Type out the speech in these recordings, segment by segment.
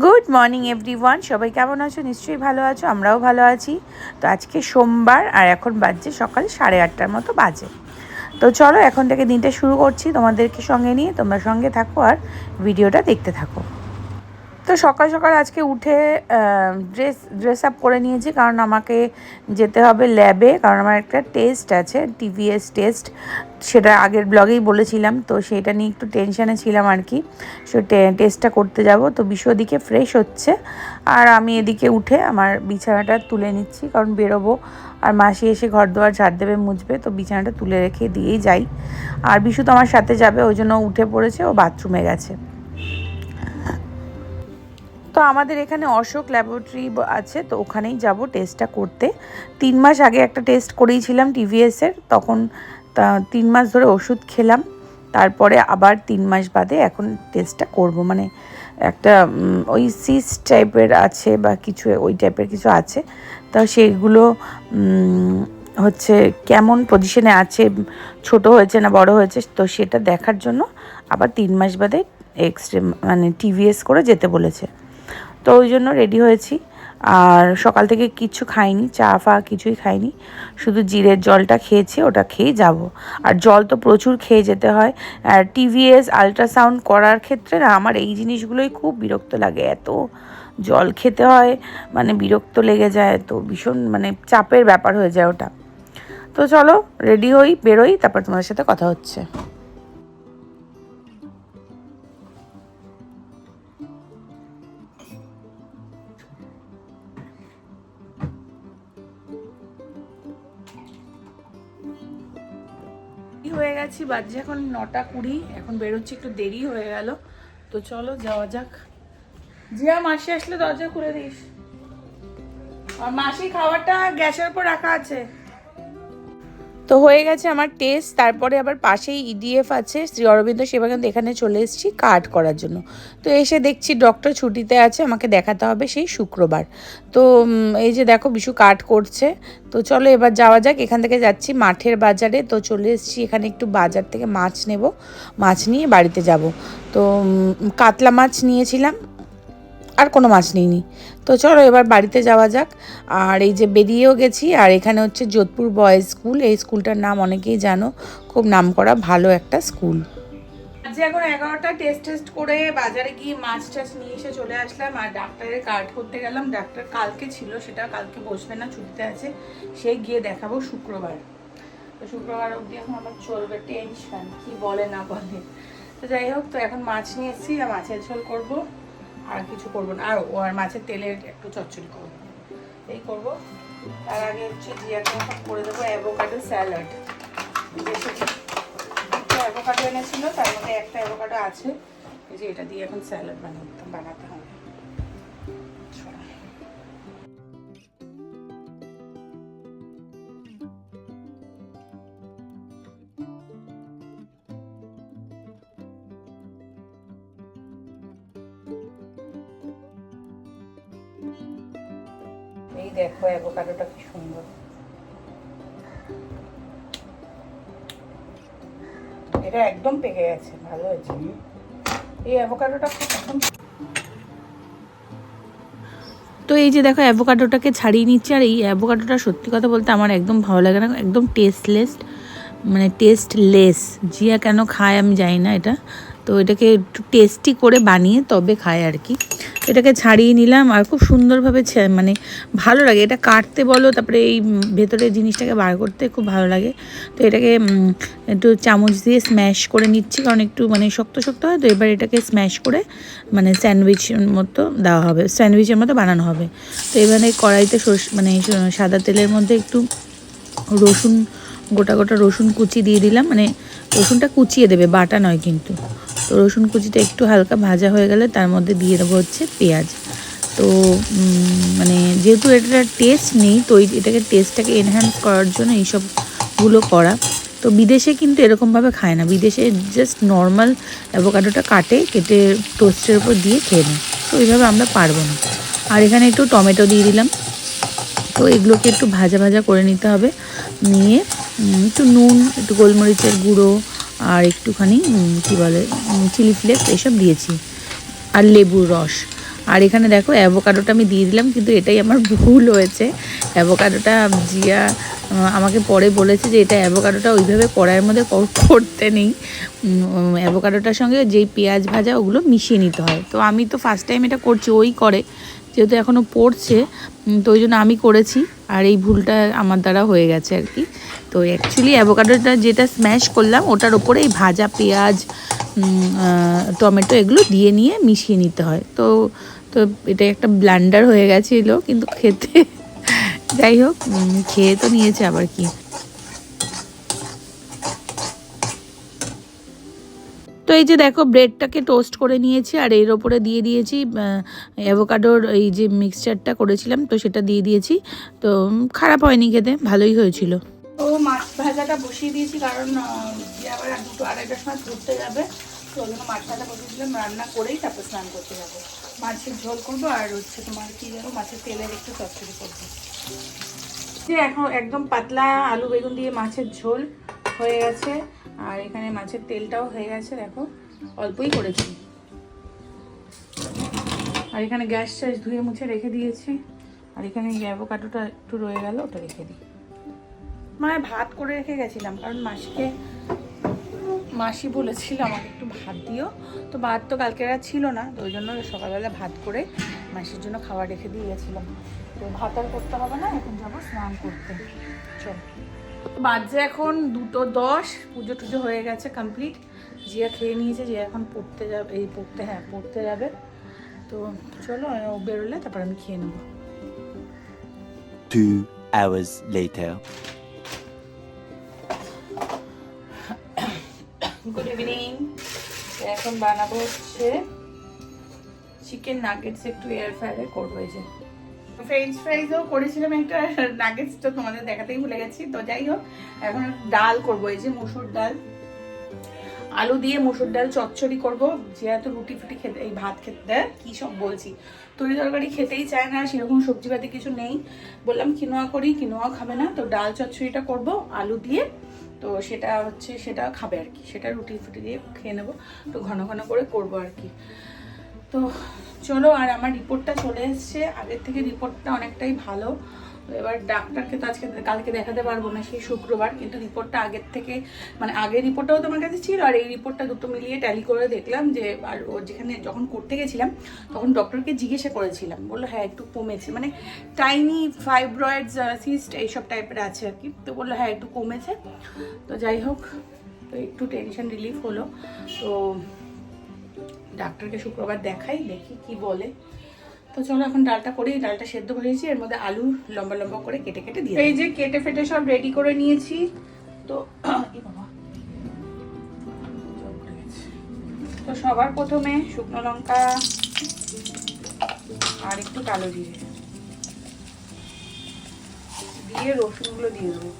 Good morning every one সবাই কেমন আছো? নিশ্চয়ই ভালো আছো, আমরাও ভালো আছি। তো আজকে সোমবার, আর এখন বাজছে সকাল সাড়ে আটটার মতো বাজে। তো চলো, এখন থেকে দিনটা শুরু করছি তোমাদেরকে সঙ্গে নিয়ে। তোমরা সঙ্গে থাকো আর ভিডিওটা দেখতে থাকো। তো সকাল সকাল আজকে উঠে ড্রেস ড্রেস আপ করে নিয়েছি কারণ আমাকে যেতে হবে ল্যাবে কারণ আমার একটা টেস্ট আছে টিভিএস টেস্ট সেটা আগের ব্লগেই বলেছিলাম, তো সেটা নিয়ে একটু টেনশানে ছিলাম আর কি। সে টেস্টটা করতে যাব, তো বিশ্ব দিকে ফ্রেশ হচ্ছে, আর আমি এদিকে উঠে আমার বিছানাটা তুলে নিচ্ছি, কারণ বেরোবো, আর মাসি এসে ঘর দোয়ার ঝাড় দেবে, মুছবে, তো বিছানাটা তুলে রেখে দিয়েই যাই। আর বিশু তো আমার সাথে যাবে, ওই জন্য উঠে পড়েছে, ও বাথরুমে গেছে। আমাদের এখানে অশোক ল্যাবরেটরি আছে, তো ওখানেই যাব টেস্টটা করতে। তিন মাস আগে একটা টেস্ট করেইছিলাম টিভিএসের তখন তিন মাস ধরে ওষুধ খেলাম। তারপরে আবার তিন মাস বাদে এখন টেস্টটা করব। মানে একটা ওই সিস টাইপের আছে বা কিছু, ওই টাইপের কিছু আছে। তা সেগুলো হচ্ছে কেমন পজিশনে আছে, ছোট হয়েছে না বড় হয়েছে, তো সেটা দেখার জন্য আবার তিন মাস বাদে এক্সরে মানে টিভিএস করে যেতে বলেছে। তো ওই জন্য রেডি হয়েছি। আর সকাল থেকে কিছু খাইনি, চা ফা কিছুই খাইনি। শুধু জিরের জলটা খেয়েছি, ওটা খেয়ে যাব। আর জল তো প্রচুর খেয়ে যেতে হয়। আর টিভিএস আলট্রাসাউন্ড করার ক্ষেত্রে না, আমার এই জিনিসগুলোই খুব বিরক্ত লাগে। এত জল খেতে হয় মানে বিরক্ত লেগে যায়, তো ভীষণ মানে চাপের ব্যাপার হয়ে যায় ওটা। তো চলো রেডি হই, বেরোই, তারপর তোমাদের সাথে কথা হচ্ছে। হয়ে গেছি বাজে এখন নটা কুড়ি, এখন বেরোচ্ছি, একটু দেরি হয়ে গেল। তো চলো, যাওয়া যাক। জিয়া, মাসি আসলে দরজা খুলে দিস। আর মাসি খাবারটা গ্যাসের উপর রাখা আছে। তো হয়ে গেছে আমার টেস্ট তারপরে আবার পাশেই ইডিএফ আছে, শ্রী অরবিন্দ সেবাকেন্দ্র, এখানে চলে এসেছি কার্ড করার জন্য। তো এসে দেখছি ডক্টর ছুটিতে আছে, আমাকে দেখাতে হবে সেই শুক্রবার। তো এই যে দেখো বিশু কাট করছে। তো চলো এবার যাওয়া যাক, এখান থেকে যাচ্ছি মাঠের বাজারে। তো চলে এসেছি এখানে একটু বাজার থেকে মাছ নেব, মাছ নিয়ে বাড়িতে যাব। তো কাতলা মাছ নিয়েছিলাম। আর কোনো মাছ নিইনি। তো চলো এবার বাড়িতে যাওয়া যাক। আর এই যে বেরিয়েও গেছি, আর এখানে হচ্ছে যোধপুর বয়েজ স্কুল। এই স্কুলটার নাম অনেকেই জানো, খুব নাম করা ভালো একটা স্কুল। আজ এখন এগারোটা টেস্ট টেস্ট করে বাজারে গিয়ে মাছ টাছ নিয়ে এসে চলে আসলাম। আর ডাক্তারের কার্ড করতে গেলাম। ডাক্তার কালকে ছিল, সেটা কালকে বসবে না, ছুটিতে আছে। সে গিয়ে দেখাবো শুক্রবার। তো শুক্রবার অবধি এখন আমার চলবে টেনশন কি বলে না বলে। তো যাই হোক, তো এখন মাছ নিয়ে এসেছি, আর মাছের ঝোল করব। আর কিছু করব না। আর ও আর মাছের তেলের একটু চচ্চড়ি করব। এই করব। তার আগে হচ্ছে জিয়াকে এখন করে দেবো অ্যাভোকাডো স্যালাড একটা অ্যাভোকাডো এনেছিল, তার মধ্যে একটা অ্যাভোকাডো আছে। এই যে এটা দিয়ে এখন স্যালাড বানাতাম বানাতে দেখো অ্যাভোকাডোটা কি সুন্দর। এটা একদম পেকে গেছে, ভালো হয়েছে। এই অ্যাভোকাডোটা একদম তো এই যে দেখো অ্যাভোকাডোটাকে ছাড়িয়ে নিচ্ছে, আর এই অ্যাভোকাডোটা সত্যি কথা বলতে আমার একদম ভালো লাগে না, একদম টেস্টলেস মানে টেস্টলেস জিয়া কেন খায় আমি জানি না এটা। তো এটাকে একটু টেস্টি করে বানিয়ে তবে খায় আর কি। এটাকে ছাড়িয়ে নিলাম আর খুব সুন্দরভাবে মানে ভালো লাগে। এটা কাটতে বলো, তারপরে এই ভেতরের জিনিসটাকে বার করতে খুব ভালো লাগে। তো এটাকে একটু চামচ দিয়ে স্ম্যাশ করে নিচ্ছি, কারণ একটু মানে শক্ত শক্ত হয়, তো এবার এটাকে স্ম্যাশ করে মানে স্যান্ডউইচের মতো দেওয়া হবে স্যান্ডউইচের মতো বানানো হবে। তো এবারে কড়াইতে মানে সাদা তেলের মধ্যে একটু রসুন, গোটা গোটা রসুন কুচি দিয়ে দিলাম। মানে রসুনটা কুচিয়ে দেবে, বাটা নয় কিন্তু। তো রসুন কুচিটা একটু হালকা ভাজা হয়ে গেলে তার মধ্যে দিয়ে দেবো হচ্ছে পেঁয়াজ। তো মানে যেহেতু এটা টেস্ট নেই, তো এটাকে টেস্টটাকে এনহ্যান্স করার জন্য এইসবগুলো করা। তো বিদেশে কিন্তু এরকমভাবে খায় না। বিদেশে জাস্ট নর্মাল অ্যাভোকাডোটা কাটে, কেটে টোস্টের উপর দিয়ে খেয়ে নেয়। তো এইভাবে আমরা পারব না। আর এখানে একটু টমেটো দিয়ে দিলাম। তো এগুলোকে একটু ভাজা ভাজা করে নিতে হবে। নিয়ে একটু নুন, একটু গোলমরিচের গুঁড়ো আর একটুখানি কী বলে চিলি ফ্লেক্স এসব দিয়েছি। আর লেবুর রস। আর এখানে দেখো অ্যাভোকাডোটা আমি দিয়ে দিলাম, কিন্তু এটাই আমার ভুল হয়েছে। অ্যাভোকাডোটা জিয়া আমাকে পরে বলেছে যে এটা অ্যাভোকাডোটা ওইভাবে কড়াইয়ের মধ্যে কর- করতে নেই। অ্যাভোকাডোটার সঙ্গে যেই পেঁয়াজ ভাজা, ওগুলো মিশিয়ে নিতে হয়। তো আমি তো ফার্স্ট টাইম এটা করছি, ওই করে। যেহেতু এখনও পড়ছে তো ওই জন্য আমি করেছি। আর এই ভুলটা আমার দ্বারা হয়ে গেছে আর কি। তো অ্যাকচুয়ালি অ্যাভোকাডোটা যেটা স্ম্যাশ করলাম, ওটার ওপরে এই ভাজা পেঁয়াজ টমেটো এগুলো দিয়ে নিয়ে মিশিয়ে নিতে হয়। তো তো এটা একটা ব্লান্ডার হয়ে গেছিল, কিন্তু খেতে যাই হোক খেয়ে তো নিয়েছে আবার কি। তো এই যে দেখো ব্রেডটাকে টোস্ট করে নিয়েছি, আর এর ওপরে দিয়ে দিয়েছি অ্যাভোকাডোর এই যে মিক্সচারটা করেছিলাম, তো সেটা দিয়ে দিয়েছি। তো খারাপ হয়নি খেতে, ভালোই হয়েছিল। তো মাছ ভাজাটা বসিয়ে দিয়েছি, কারণ আবার দুটো আড়াইটার সময় ঘুরতে যাবে। তো ওই জন্য মাছ ভাজা বসিয়ে দিলাম, রান্না করেই তারপর স্নান করতে যাব। মাছের ঝোল করব, আর হচ্ছে তোমার কি জানো মাছের তেলের একটু চচ্চড়ি করব। যে এখন একদম পাতলা আলু বেগুন দিয়ে মাছের ঝোল হয়ে গেছে, আর এখানে মাছের তেলটাও হয়ে গেছে, দেখো, অল্পই করেছি। আর এখানে গ্যাস ট্যাস ধুয়ে মুছে রেখে দিয়েছি, আর এখানে অ্যাভোকাডোটা একটু রয়ে গেল, ওটা রেখে দিই। মানে ভাত করে রেখে গেছিলাম, কারণ মাসিকে, মাসি বলেছিল আমাকে একটু ভাত দিও। তো ভাত তো কালকে আর ছিল না, তো ওই জন্য সকালবেলা ভাত করে মাসির জন্য খাবার রেখে দিয়ে গেছিলাম। তো ভাত আর করতে হবে না, এখন যাব স্নান করতে। চল। বাজে এখন দুটো দশ, পুজো টুজো হয়ে গেছে কমপ্লিট জিয়া খেয়ে নিয়েছে, জিয়া এখন পড়তে যাবে, এই পড়তে হ্যাঁ পড়তে যাবে। তো চলো বেরোলে, তারপর আমি খেয়ে নেব। Two hours later. Good evening এখন বানাবো হচ্ছে চিকেন নাগেটস একটু এয়ার ফ্রায়ারে করব এই যে ফ্রেঞ্চ ফ্রাইজও করেছিলাম একটা নাগেটস তো তোমাদের দেখাতেই ভুলে গেছি। তো যাই হোক, এখন ডাল করব, এই যে মুসুর ডাল। আলু দিয়ে মুসুর ডাল চচ্চড়ি করব। যেহেতু রুটি ফুটি খেতে, এই ভাত খেতে, কী সব বলছি। তরি তরকারি খেতেই চায় না, সেরকম সবজিপাতি কিছু নেই। বললাম, কিনোয়া করি কিনোয়া খাবে না। তো ডাল চচ্চড়িটা করব, আলু দিয়ে তো সেটা হচ্ছে, সেটা খাবে আর কি। সেটা রুটি ফুটি দিয়ে খেয়ে নেব। তো ঘন ঘন করে করব আর কি। তো চলো, আর আমার রিপোর্টটা চলে এসছে। আগের থেকে রিপোর্টটা অনেকটাই ভালো। এবার ডাক্তারকে তো আজকে কালকে দেখাতে পারব না, সেই শুক্রবার, কিন্তু রিপোর্টটা আগের থেকে মানে আগের রিপোর্টটাও তোমার কাছে ছিল, আর এই রিপোর্টটা দুটো মিলিয়ে ট্যালি করে দেখলাম যে, আর ও যেখানে যখন করতে গেছিলাম, তখন ডক্টরকে জিজ্ঞাসা করেছিলাম, বলল হ্যাঁ একটু কমেছে। মানে টাইনি ফাইব্রয়েডস সিস্ট এইসব টাইপের আছে আর কি। তো বলল হ্যাঁ একটু কমেছে। তো যাই হোক, তো একটু টেনশন রিলিফ হলো। তো ডাক্তারকে শুক্রবার দেখাই, দেখি কি বলে। তো চলো এখন ডালটা করি ডালটা সেদ্ধ করেছি এর মধ্যে আলু লম্বা লম্বা করে কেটে কেটে দিয়ে এই যে কেটে ফেটে সব রেডি করে নিয়েছি তো। তো সবার প্রথমে শুকনো লঙ্কা আর একটু কালো জিরে দিয়ে রসুনগুলো দিয়ে দেবো।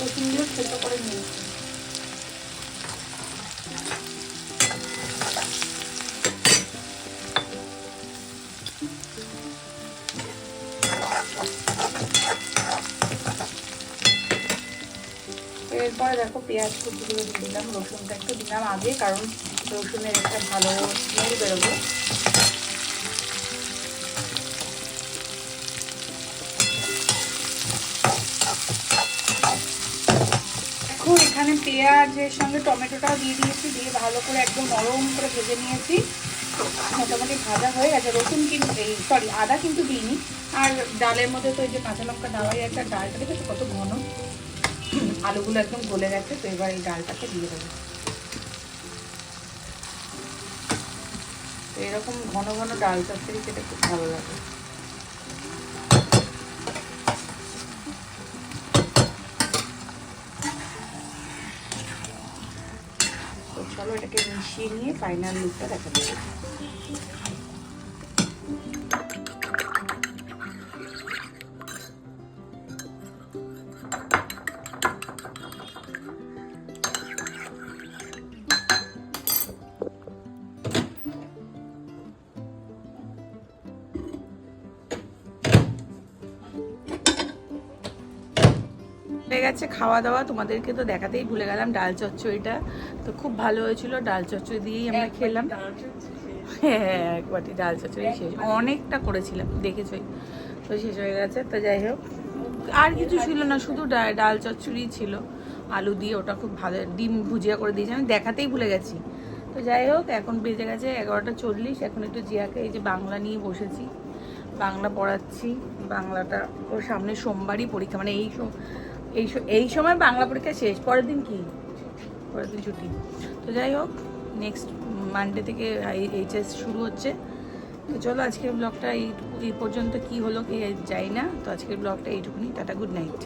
রসুনগুলো সেদ্ধ করে নিয়েছি। এরপরে দেখো পেঁয়াজ কুচিগুলো দিয়ে দিলাম, রসুনটা একটু দিলাম আগে, কারণ রসুনের একটা ভালো স্মেল বেরোবে। এখানে পেঁয়াজের সঙ্গে টমেটোটাও দিয়ে দিয়েছি, দিয়ে ভালো করে একদম নরম করে ভেজে নিয়েছি। মোটামুটি ভাজা হয়ে গেছে, রসুন কিন্তু এই সরি আদা কিন্তু দিইনি। আর ডালের মধ্যে তো এই যে কাঁচা লঙ্কা দেওয়াই একটা ডালটা দেখেছ কত ঘন? আলুগুলো একদম গলে গেছে, তো এবার এই ডালটাকে দিয়ে দেবো। তো এরকম ঘন ঘন ডাল চচ্চড়ি খেতে খুব ভালো লাগে। তো চলো এটাকে মিশিয়ে নিয়ে ফাইনাল লুকটা দেখা যাবে গেছে খাওয়া দাওয়া তোমাদেরকে তো দেখাতেই ভুলে গেলাম ডাল চচ্চড়িটা। তো খুব ভালো হয়েছিল ডাল চচ্চড়ি দিয়েই আমরা খেলাম। হ্যাঁ এক বাটি ডাল চচ্চড়ি শেষ। অনেকটা করেছিলাম দেখেছই। তো শেষ হয়ে গেছে তো যাই হোক। আর কিছু ছিল না শুধু ডাল চচ্চড়ি ছিল। আলু দিয়ে ওটা খুব ভালো ডিম ভুজিয়া করে দিয়েছি আমি দেখাতেই ভুলে গেছি। তো যাই হোক এখন বেজে গেছে এগারোটা চল্লিশ এখন একটু জিয়াকে এই যে বাংলা নিয়ে বসেছি। বাংলা পড়াচ্ছি বাংলাটা ওর সামনে সোমবারই পরীক্ষা মানে এই এই এই সময় বাংলা পরীক্ষা শেষ, পরের দিন কি? পরের দিন ছুটি। তো যাই হোক নেক্সট মানডে থেকে এইচএস শুরু হচ্ছে। তো চলো আজকের ব্লগটা এই এই পর্যন্ত কি হলো কি যাই না। তো আজকের ব্লগটা এইটুকুনি। Tata good night